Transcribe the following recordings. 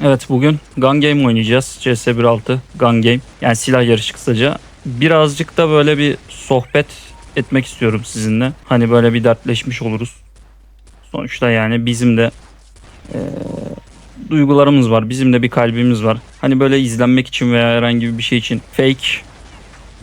Evet bugün Gun Game oynayacağız. CS 1.6 Gun Game. Yani silah yarışı kısaca. Birazcık da böyle bir sohbet etmek istiyorum sizinle. Hani böyle bir dertleşmiş oluruz. Sonuçta yani bizim de eee, duygularımız var. Bizim de bir kalbimiz var. Hani böyle izlenmek için veya herhangi bir şey için fake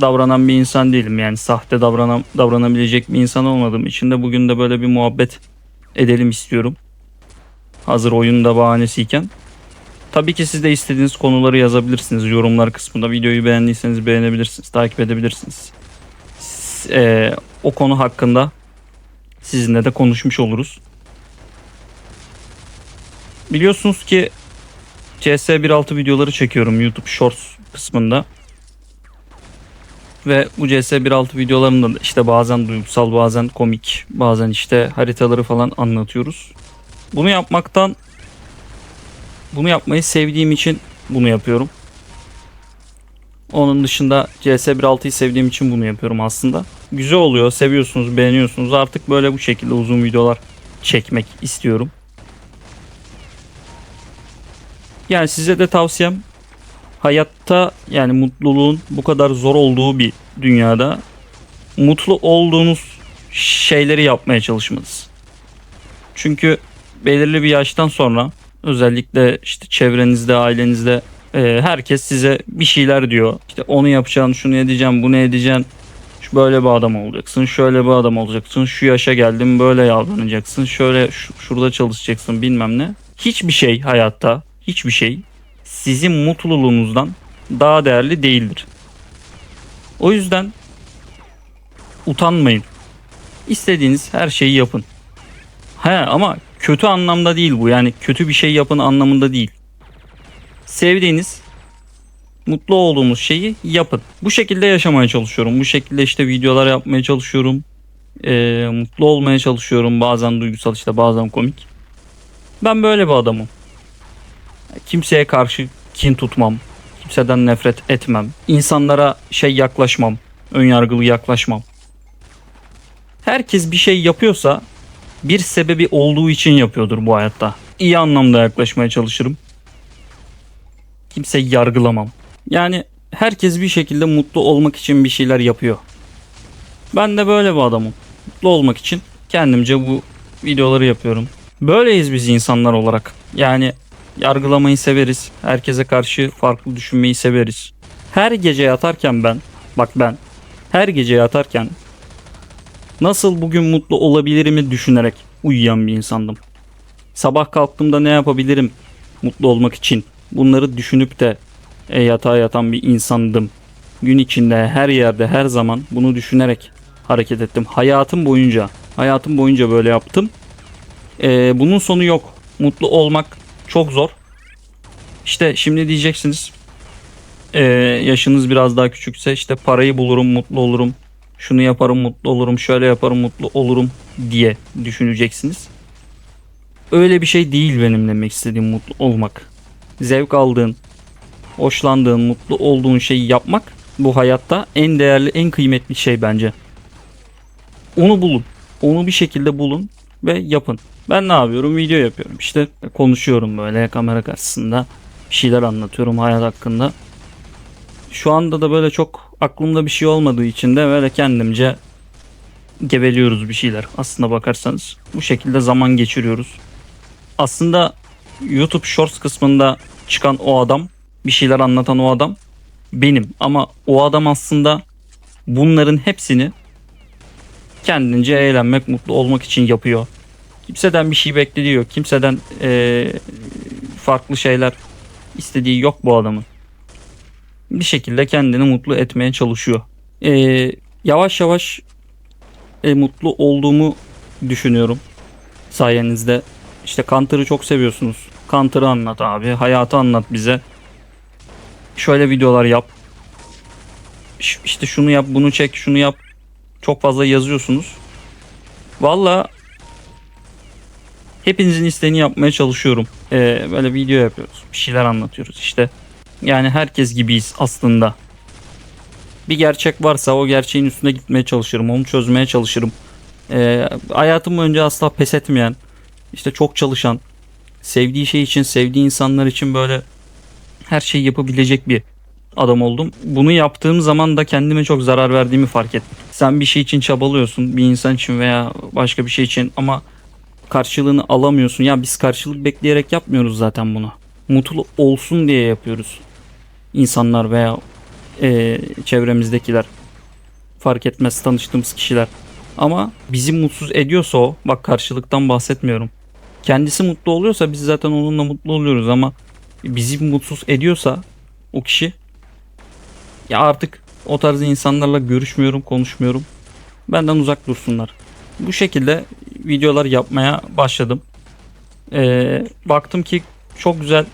davranan bir insan değilim. Yani sahte davranan, davranabilecek bir insan olmadığım için de bugün de böyle bir muhabbet edelim istiyorum. Hazır oyunun da bahanesiyken. Tabii ki siz de istediğiniz konuları yazabilirsiniz yorumlar kısmında. Videoyu beğendiyseniz beğenebilirsiniz, takip edebilirsiniz. S- eee, o konu hakkında sizinle de konuşmuş oluruz. Biliyorsunuz ki CS 1.6 videoları çekiyorum YouTube Shorts kısmında. Ve bu CS 1.6 videolarında da işte bazen duygusal, bazen komik, bazen işte haritaları falan anlatıyoruz. Bunu yapmaktan bunu yapmayı sevdiğim için bunu yapıyorum. Onun dışında CS 1.6'yı sevdiğim için bunu yapıyorum aslında. Güzel oluyor, seviyorsunuz, beğeniyorsunuz. Artık böyle bu şekilde uzun videolar çekmek istiyorum. Yani size de tavsiyem hayatta yani mutluluğun bu kadar zor olduğu bir dünyada mutlu olduğunuz şeyleri yapmaya çalışmanız. Çünkü belirli bir yaştan sonra özellikle işte çevrenizde, ailenizde e, herkes size bir şeyler diyor. İşte onu yapacaksın, şunu edeceksin, bunu edeceksin. Şu böyle bir adam olacaksın, şöyle bir adam olacaksın. Şu yaşa geldin böyle yavranacaksın. Şöyle şu- şurada çalışacaksın bilmem ne. Hiçbir şey hayatta, hiçbir şey sizin mutluluğunuzdan daha değerli değildir. O yüzden utanmayın. İstediğiniz her şeyi yapın. He ama kötü anlamda değil bu. Yani kötü bir şey yapın anlamında değil. Sevdiğiniz, mutlu olduğunuz şeyi yapın. Bu şekilde yaşamaya çalışıyorum. Bu şekilde işte videolar yapmaya çalışıyorum. Ee, mutlu olmaya çalışıyorum. Bazen duygusal işte bazen komik. Ben böyle bir adamım. Kimseye karşı kin tutmam. Kimseden nefret etmem. İnsanlara şey yaklaşmam. Önyargılı yaklaşmam. Herkes bir şey yapıyorsa bir sebebi olduğu için yapıyordur bu hayatta. İyi anlamda yaklaşmaya çalışırım. Kimseyi yargılamam. Yani herkes bir şekilde mutlu olmak için bir şeyler yapıyor. Ben de böyle bir adamım. Mutlu olmak için kendimce bu videoları yapıyorum. Böyleyiz biz insanlar olarak. Yani yargılamayı severiz. Herkese karşı farklı düşünmeyi severiz. Her gece yatarken ben, bak ben her gece yatarken nasıl bugün mutlu olabilirimi düşünerek uyuyan bir insandım. Sabah kalktığımda ne yapabilirim mutlu olmak için? Bunları düşünüp de e, yatağa yatan bir insandım. Gün içinde her yerde her zaman bunu düşünerek hareket ettim. Hayatım boyunca, hayatım boyunca böyle yaptım. E, bunun sonu yok. Mutlu olmak çok zor. İşte şimdi diyeceksiniz e, yaşınız biraz daha küçükse işte parayı bulurum mutlu olurum şunu yaparım mutlu olurum, şöyle yaparım mutlu olurum diye düşüneceksiniz. Öyle bir şey değil benim demek istediğim mutlu olmak. Zevk aldığın, hoşlandığın, mutlu olduğun şeyi yapmak bu hayatta en değerli, en kıymetli şey bence. Onu bulun. Onu bir şekilde bulun ve yapın. Ben ne yapıyorum? Video yapıyorum. İşte konuşuyorum böyle kamera karşısında. Bir şeyler anlatıyorum hayat hakkında şu anda da böyle çok aklımda bir şey olmadığı için de böyle kendimce geveliyoruz bir şeyler. Aslında bakarsanız bu şekilde zaman geçiriyoruz. Aslında YouTube Shorts kısmında çıkan o adam, bir şeyler anlatan o adam benim. Ama o adam aslında bunların hepsini kendince eğlenmek, mutlu olmak için yapıyor. Kimseden bir şey beklediği yok. Kimseden eee, farklı şeyler istediği yok bu adamın bir şekilde kendini mutlu etmeye çalışıyor. Ee, yavaş yavaş e, mutlu olduğumu düşünüyorum sayenizde. İşte Counter'ı çok seviyorsunuz. Counter'ı anlat abi. Hayatı anlat bize. Şöyle videolar yap. Ş- İşte şunu yap, bunu çek, şunu yap. Çok fazla yazıyorsunuz. Valla hepinizin isteğini yapmaya çalışıyorum. Ee, böyle video yapıyoruz. Bir şeyler anlatıyoruz işte. Yani herkes gibiyiz aslında. Bir gerçek varsa o gerçeğin üstüne gitmeye çalışırım. Onu çözmeye çalışırım. Ee, hayatım boyunca asla pes etmeyen, işte çok çalışan, sevdiği şey için, sevdiği insanlar için böyle her şeyi yapabilecek bir adam oldum. Bunu yaptığım zaman da kendime çok zarar verdiğimi fark ettim. Sen bir şey için çabalıyorsun, bir insan için veya başka bir şey için ama karşılığını alamıyorsun. Ya biz karşılık bekleyerek yapmıyoruz zaten bunu. Mutlu olsun diye yapıyoruz. İnsanlar veya e, çevremizdekiler fark etmez tanıştığımız kişiler. Ama bizi mutsuz ediyorsa o, bak karşılıktan bahsetmiyorum. Kendisi mutlu oluyorsa biz zaten onunla mutlu oluyoruz ama bizi mutsuz ediyorsa o kişi ya artık o tarz insanlarla görüşmüyorum, konuşmuyorum. Benden uzak dursunlar. Bu şekilde videolar yapmaya başladım. Ee, baktım ki çok güzel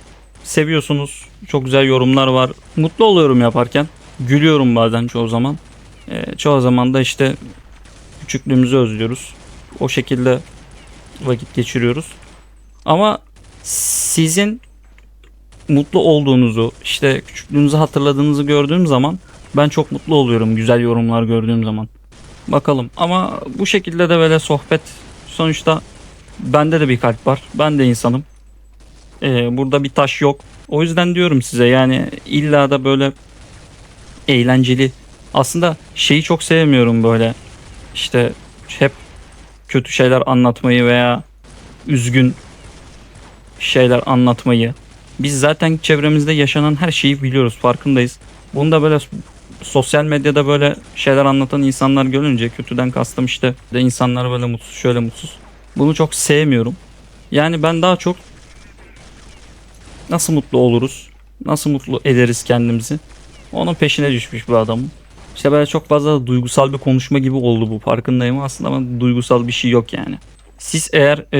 seviyorsunuz. Çok güzel yorumlar var. Mutlu oluyorum yaparken. Gülüyorum bazen çoğu zaman. Ee, çoğu zaman da işte küçüklüğümüzü özlüyoruz. O şekilde vakit geçiriyoruz. Ama sizin mutlu olduğunuzu, işte küçüklüğünüzü hatırladığınızı gördüğüm zaman ben çok mutlu oluyorum güzel yorumlar gördüğüm zaman. Bakalım ama bu şekilde de böyle sohbet sonuçta bende de bir kalp var. Ben de insanım. Ee, burada bir taş yok. O yüzden diyorum size yani illa da böyle eğlenceli. Aslında şeyi çok sevmiyorum böyle işte hep kötü şeyler anlatmayı veya üzgün şeyler anlatmayı. Biz zaten çevremizde yaşanan her şeyi biliyoruz, farkındayız. Bunu da böyle sosyal medyada böyle şeyler anlatan insanlar görünce kötüden kastım işte de insanlar böyle mutsuz şöyle mutsuz. Bunu çok sevmiyorum. Yani ben daha çok nasıl mutlu oluruz? Nasıl mutlu ederiz kendimizi? Onun peşine düşmüş bir adamım. İşte böyle çok fazla duygusal bir konuşma gibi oldu bu farkındayım aslında ama duygusal bir şey yok yani. Siz eğer e,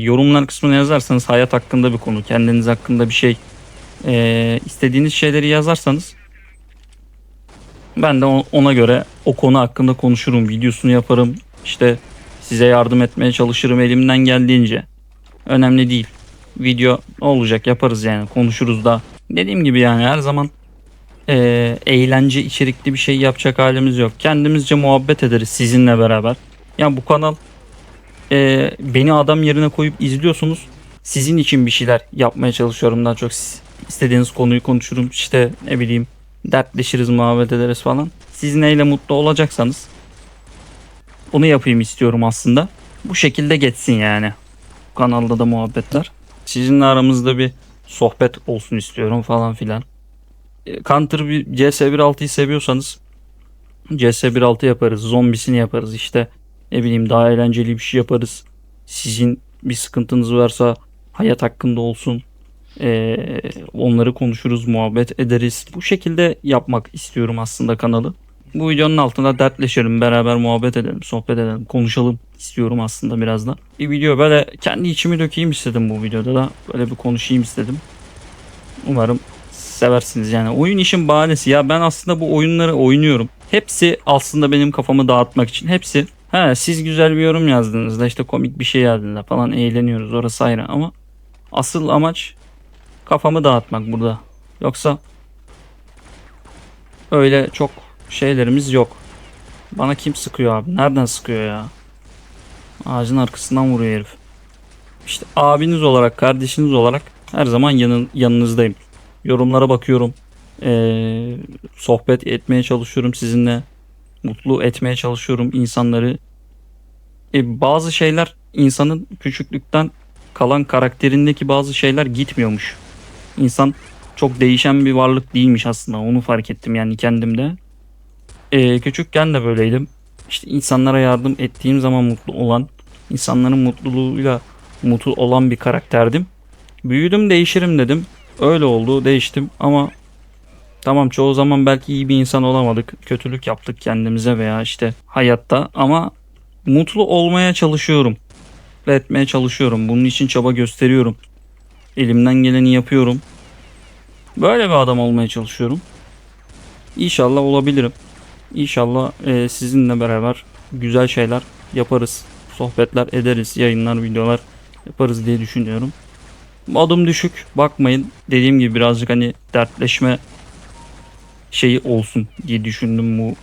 yorumlar kısmına yazarsanız hayat hakkında bir konu, kendiniz hakkında bir şey, e, istediğiniz şeyleri yazarsanız ben de ona göre o konu hakkında konuşurum, videosunu yaparım. İşte size yardım etmeye çalışırım elimden geldiğince. Önemli değil. Video olacak yaparız yani konuşuruz da. Dediğim gibi yani her zaman e, eğlence içerikli bir şey yapacak halimiz yok. Kendimizce muhabbet ederiz sizinle beraber. Ya bu kanal e, beni adam yerine koyup izliyorsunuz. Sizin için bir şeyler yapmaya çalışıyorum daha çok. Siz istediğiniz konuyu konuşurum. İşte ne bileyim dertleşiriz, muhabbet ederiz falan. Siz neyle mutlu olacaksanız onu yapayım istiyorum aslında. Bu şekilde geçsin yani. Bu kanalda da muhabbetler. Sizinle aramızda bir sohbet olsun istiyorum falan filan. E, Counter bir CS 1.6'yı seviyorsanız CS 1.6 yaparız. Zombisini yaparız işte. Ne bileyim daha eğlenceli bir şey yaparız. Sizin bir sıkıntınız varsa hayat hakkında olsun. Ee, onları konuşuruz, muhabbet ederiz. Bu şekilde yapmak istiyorum aslında kanalı. Bu videonun altında dertleşelim, beraber muhabbet edelim, sohbet edelim, konuşalım istiyorum aslında biraz da. Bir video böyle kendi içimi dökeyim istedim bu videoda da. Böyle bir konuşayım istedim. Umarım seversiniz yani. Oyun işin bahanesi ya ben aslında bu oyunları oynuyorum. Hepsi aslında benim kafamı dağıtmak için. Hepsi He siz güzel bir yorum yazdığınızda işte komik bir şey yazdığında falan eğleniyoruz orası ayrı ama asıl amaç kafamı dağıtmak burada. Yoksa öyle çok şeylerimiz yok. Bana kim sıkıyor abi? Nereden sıkıyor ya? Ağacın arkasından vuruyor herif. İşte abiniz olarak, kardeşiniz olarak her zaman yanın, yanınızdayım. Yorumlara bakıyorum. Ee, sohbet etmeye çalışıyorum sizinle. Mutlu etmeye çalışıyorum insanları. E, bazı şeyler insanın küçüklükten kalan karakterindeki bazı şeyler gitmiyormuş. İnsan çok değişen bir varlık değilmiş aslında. Onu fark ettim yani kendimde. E, küçükken de böyleydim. İşte insanlara yardım ettiğim zaman mutlu olan, insanların mutluluğuyla mutlu olan bir karakterdim. Büyüdüm değişirim dedim. Öyle oldu değiştim ama Tamam çoğu zaman belki iyi bir insan olamadık. Kötülük yaptık kendimize veya işte hayatta ama mutlu olmaya çalışıyorum. Ve etmeye çalışıyorum. Bunun için çaba gösteriyorum. Elimden geleni yapıyorum. Böyle bir adam olmaya çalışıyorum. İnşallah olabilirim. İnşallah e, sizinle beraber güzel şeyler yaparız. Sohbetler ederiz, yayınlar, videolar yaparız diye düşünüyorum. Adım düşük bakmayın. Dediğim gibi birazcık hani dertleşme şeyi olsun diye düşündüm bu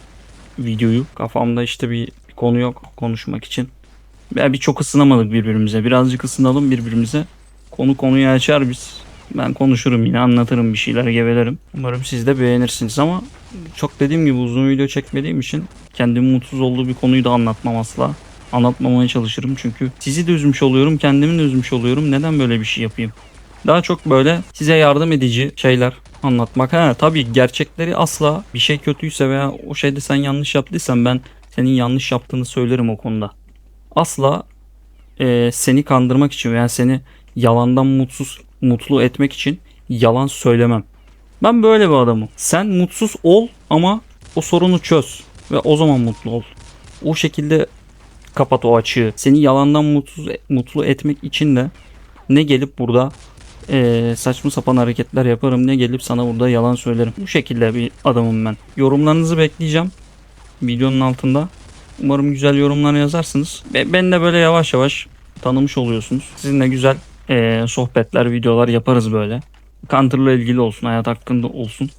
videoyu. Kafamda işte bir, bir konu yok konuşmak için. Ya bir çok ısınamadık birbirimize. Birazcık ısınalım birbirimize. Konu konuyu açar biz. Ben konuşurum yine anlatırım bir şeyler gevelerim. Umarım siz de beğenirsiniz ama çok dediğim gibi uzun video çekmediğim için kendimin mutsuz olduğu bir konuyu da anlatmam asla. Anlatmamaya çalışırım çünkü sizi de üzmüş oluyorum, kendimi de üzmüş oluyorum. Neden böyle bir şey yapayım? Daha çok böyle size yardım edici şeyler anlatmak. Ha tabii gerçekleri asla bir şey kötüyse veya o şeyde sen yanlış yaptıysan ben senin yanlış yaptığını söylerim o konuda. Asla e, seni kandırmak için veya seni yalandan mutsuz mutlu etmek için yalan söylemem. Ben böyle bir adamım. Sen mutsuz ol ama o sorunu çöz ve o zaman mutlu ol. O şekilde kapat o açığı. Seni yalandan mutsuz mutlu etmek için de ne gelip burada eee, saçma sapan hareketler yaparım ne gelip sana burada yalan söylerim. Bu şekilde bir adamım ben. Yorumlarınızı bekleyeceğim videonun altında. Umarım güzel yorumlar yazarsınız. Ve ben de böyle yavaş yavaş tanımış oluyorsunuz. Sizinle güzel eee, sohbetler, videolar yaparız böyle. Counter'la ilgili olsun, hayat hakkında olsun.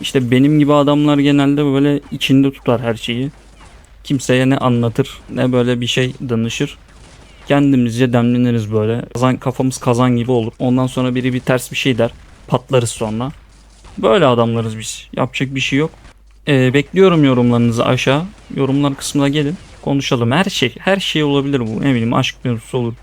İşte benim gibi adamlar genelde böyle içinde tutar her şeyi. Kimseye ne anlatır ne böyle bir şey danışır. Kendimizce demleniriz böyle. Kazan, kafamız kazan gibi olur. Ondan sonra biri bir ters bir şey der. Patlarız sonra. Böyle adamlarız biz. Yapacak bir şey yok. Ee, bekliyorum yorumlarınızı aşağı. Yorumlar kısmına gelin. Konuşalım. Her şey, her şey olabilir bu. Ne bileyim aşk mevzusu olur.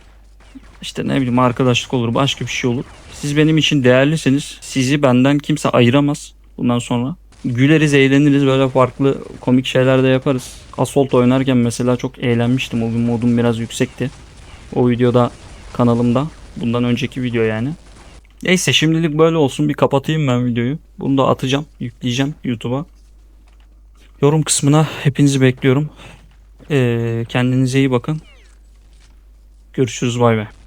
İşte ne bileyim arkadaşlık olur. Başka bir şey olur. Siz benim için değerlisiniz. Sizi benden kimse ayıramaz. Bundan sonra. Güleriz, eğleniriz. Böyle farklı komik şeyler de yaparız. Assault oynarken mesela çok eğlenmiştim. O gün modum biraz yüksekti. O videoda kanalımda. Bundan önceki video yani. Neyse şimdilik böyle olsun. Bir kapatayım ben videoyu. Bunu da atacağım. Yükleyeceğim YouTube'a. Yorum kısmına hepinizi bekliyorum. Ee, kendinize iyi bakın. Görüşürüz bay bay.